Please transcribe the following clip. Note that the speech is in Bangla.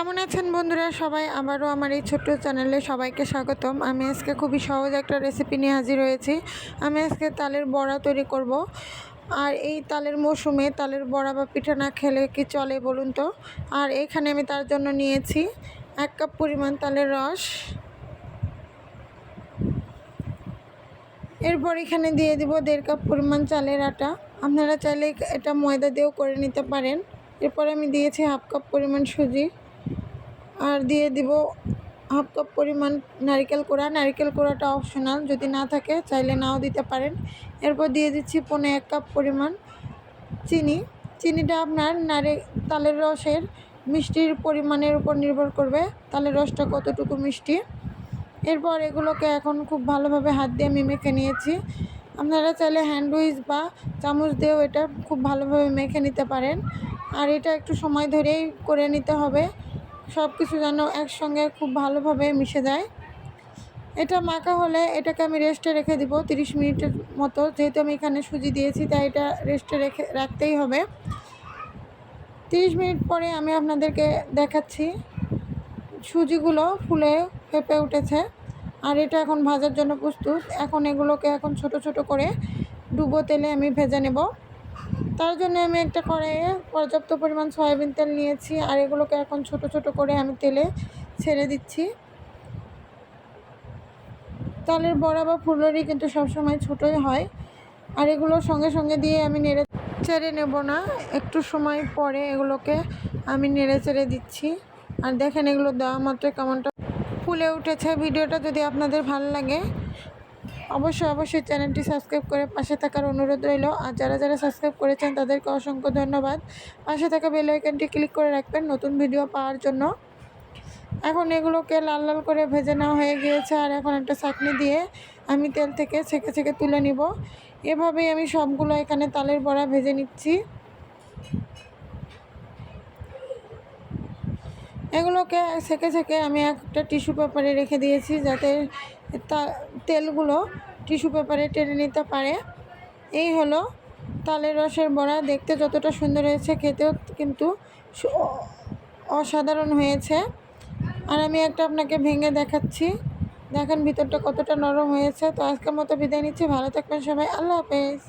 কেমন আছেন বন্ধুরা সবাই? আবারও আমার এই ছোট্ট চ্যানেলে সবাইকে স্বাগতম। আমি আজকে খুবই সহজ একটা রেসিপি নিয়ে হাজির হয়েছি। আমি আজকে তালের বড়া তৈরি করব। আর এই তালের মৌসুমে তালের বড়া বা পিঠা না খেলে কি চলে বলুন তো? আর এখানে আমি তার জন্য নিয়েছি এক কাপ পরিমাণ তালের রস। এরপর এখানে দিয়ে দিব দেড় কাপ পরিমাণ চালের আটা। আপনারা চাইলে এটা ময়দা দিয়েও করে নিতে পারেন। এরপর আমি দিয়েছি হাফ কাপ পরিমাণ সুজি। আর দিয়ে দিব হাফ কাপ পরিমাণ নারিকেল কোড়া। নারিকেল কোড়াটা অপশনাল যদি না থাকে চাইলে নাও দিতে পারেন। এরপর দিয়ে দিচ্ছি পনে এক কাপ পরিমাণ চিনি। চিনিটা আপনার নারে, তালের রসের মিষ্টির পরিমাণের উপর নির্ভর করবে, তালের রসটা কতটুকু মিষ্টি। এরপর এগুলোকে এখন খুব ভালোভাবে হাত দিয়ে আমি মেখে নিয়েছি। আপনারা চাইলে হ্যান্ডউইচ বা চামচ দিয়েও এটা খুব ভালোভাবে মেখে নিতে পারেন। আর এটা একটু সময় ধরেই করে নিতে হবে। সব কিছু যেন একসঙ্গে খুব ভালোভাবে মিশে যায়। এটা মাখা হলে এটাকে আমি রেস্টে রেখে দিব তিরিশ মিনিটের মতো। যেহেতু আমি এখানে সুজি দিয়েছি, তাই এটা রেস্টে রেখে, রাখতেই হবে। তিরিশ মিনিট পরে আমি আপনাদেরকে দেখাচ্ছি সুজিগুলো ফুলে ফেপে উঠেছে। আর এটা এখন ভাজার জন্য প্রস্তুত। এখন এগুলোকে এখন ছোট ছোট করে ডুবো তেলে আমি ভেজে নেব। তার জন্য আমি একটা কড়াইয়ে পর্যাপ্ত পরিমাণ সয়াবিন তেল নিয়েছি, আর এগুলোকে এখন ছোট ছোট করে আমি তেলে ছেড়ে দিচ্ছি। তালের বড়া বা ফুলরি কিন্তু সবসময় ছোটোই হয়, আর এগুলো সঙ্গে সঙ্গে দিয়ে আমি নেড়ে চেড়ে নেব না, একটু সময় পরে এগুলোকে আমি নেড়ে চেড়ে দিচ্ছি। আর দেখেন এগুলো দেওয়া মাত্র কেমনটা ফুলে উঠেছে। ভিডিওটা যদি আপনাদের ভালো লাগে অবশ্যই অবশ্যই চ্যানেলটি সাবস্ক্রাইব করে পাশে থাকার অনুরোধ রইল। আর যারা যারা সাবস্ক্রাইব করেছেন, তাদেরকে অসংখ্য ধন্যবাদ। পাশে থাকা বেল আইকনটি ক্লিক করে রাখবেন নতুন ভিডিও পাওয়ার জন্য। এখন এগুলোকে লাল লাল করে ভেজে নেওয়া হয়ে গিয়েছে। আর এখন একটা চাটনি দিয়ে আমি তেল থেকে ছেঁকে ছেঁকে তুলে নিব। এভাবেই আমি সবগুলো এখানে তালের বড়া ভেজে নিচ্ছি। এগুলোকে ছেঁকে ছেঁকে আমি একটা টিস্যু পেপারে রেখে দিয়েছি যাতে তা তেলগুলো টিস্যু পেপারে টেনে নিতে পারে। এই হলো তালের রসের বড়া। দেখতে যতটা সুন্দর হয়েছে, খেতেও কিন্তু অসাধারণ হয়েছে। আর আমি একটা আপনাকে ভেঙে দেখাচ্ছি। দেখেন ভিতরটা কতটা নরম হয়েছে। তো আজকের মতো বিদায় নিচ্ছি। ভালো থাকবেন সবাই। আল্লাহ হাফেজ।